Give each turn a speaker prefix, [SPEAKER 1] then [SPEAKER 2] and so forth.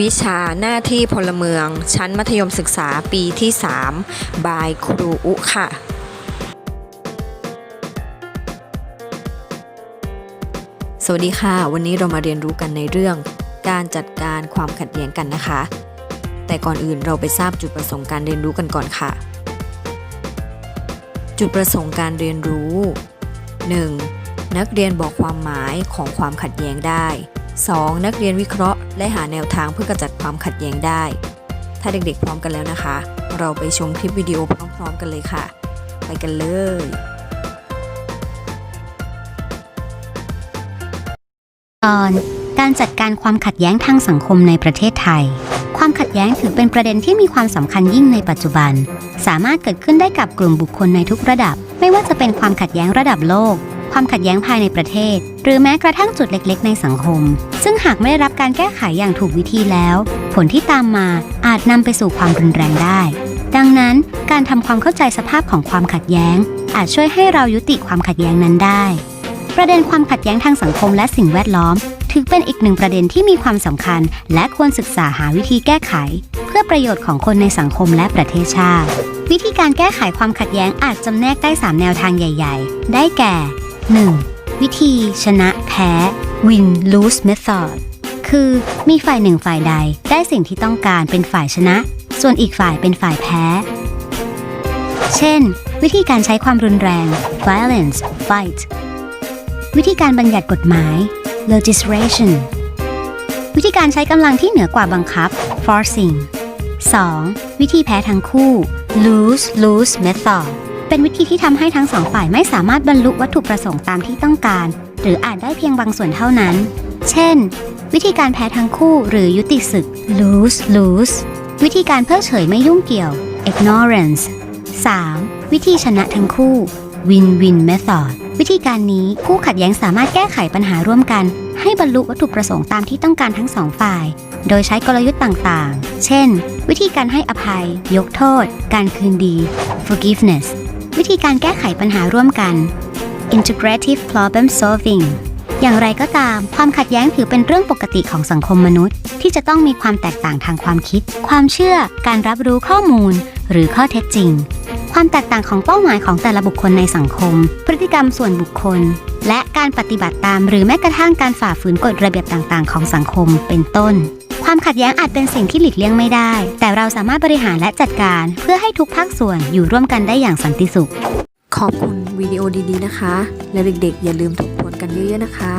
[SPEAKER 1] วิชาหน้าที่พลเมือง ชั้นมัธยมศึกษาปีที่ 3 บายครูอุค่ะ สวัสดีค่ะ วันนี้เรามาเรียนรู้กันในเรื่อง การจัดการความขัดแย้งกันนะคะ แต่ก่อนอื่นเราไปทราบจุดประสงค์การเรียนรู้กันก่อนค่ะ จุดประสงค์การเรียนรู้ 1. นักเรียนบอกความหมายของความขัดแย้งได้ 2. นักเรียนวิเคราะห์ และหาแนวทางเพื่อกำจัดความขัดแย้งได้ ถ้าเด็กๆพร้อมกันแล้วนะคะ เราไปชมคลิปวิดีโอพร้อมๆกันเลยค่ะ ไปกันเลย
[SPEAKER 2] ตอนการจัดการความขัดแย้งทางสังคมในประเทศไทย ความขัดแย้งถือเป็นประเด็นที่มีความสำคัญยิ่งในปัจจุบัน สามารถเกิดขึ้นได้กับกลุ่มบุคคลในทุกระดับ ไม่ว่าจะเป็นความขัดแย้งระดับโลก ความขัดแย้งภายในประเทศ หรือแม้กระทั่งจุดเล็กๆ ในสังคม ซึ่งหากไม่ได้รับการแก้ไขอย่างถูกวิธีแล้ว ผลที่ตามมาอาจนำไปสู่ความรุนแรงได้ ดังนั้นการทำความเข้าใจสภาพของความขัดแย้ง อาจช่วยให้เรายุติความขัดแย้งนั้นได้ ประเด็นความขัดแย้งทางสังคมและสิ่งแวดล้อม ถือเป็นอีกหนึ่งประเด็นที่มีความสำคัญ และควรศึกษาหาวิธีแก้ไข เพื่อประโยชน์ของคนในสังคมและประเทศชาติวิธีการแก้ไขความขัดแย้งอาจจำแนกได้ 3 แนวทางใหญ่ ๆ ได้แก่ 1. วิธีชนะแพ้ win lose method คือมีฝ่ายหนึ่งฝ่ายใดได้สิ่งที่ต้องการเป็นฝ่ายชนะ ส่วนอีกฝ่ายเป็นฝ่ายแพ้ เช่น วิธีการใช้ความรุนแรง violence fight วิธีการบัญญัติกฎหมาย legislation วิธีการใช้กำลังที่เหนือกว่าบังคับ forcing 2. วิธีแพ้ทั้งคู่ lose lose method เป็นวิธีที่ทำให้ทั้งสองฝ่ายไม่สามารถบรรลุวัตถุประสงค์ตามที่ต้องการ หรืออาจได้เพียงบางส่วนเท่านั้น เช่น วิธีการแพ้ทั้งคู่หรือยุติศึก lose lose วิธีการเพิกเฉยไม่ยุ่งเกี่ยว ignorance 3. วิธีชนะทั้งคู่ win win method วิธีการนี้คู่ขัดแย้งสามารถแก้ไขปัญหาร่วมกัน ให้บรรลุวัตถุประสงค์ตามที่ต้องการทั้งสองฝ่าย โดยใช้กลยุทธ์ต่างๆ เช่น วิธีการให้อภัย ยกโทษ การคืนดี forgiveness วิธีการแก้ไขปัญหาร่วมกัน integrative problem solving อย่างไรก็ตาม ความขัดแย้งถือเป็นเรื่องปกติของสังคมมนุษย์ ที่จะต้องมีความแตกต่างทางความคิด ความเชื่อ การรับรู้ข้อมูล หรือข้อเท็จจริง ความแตกต่างของเป้าหมายของแต่ละบุคคลในสังคม พฤติกรรมส่วนบุคคล และการปฏิบัติตาม หรือแม้กระทั่งการฝ่าฝืนกฎระเบียบต่างๆ ของสังคมเป็นต้น ความขัดแย้งอาจเป็นสิ่งที่หลีกเลี่ยงไม่ได้ แต่เราสามารถบริหารและจัดการเพื่อให้ทุกภาคส่วนอยู่ร่วมกันได้อย่างสันติสุข
[SPEAKER 1] ขอบคุณวิดีโอดีๆนะคะ และเด็กๆ อย่าลืมทบทวนกันเยอะๆนะคะ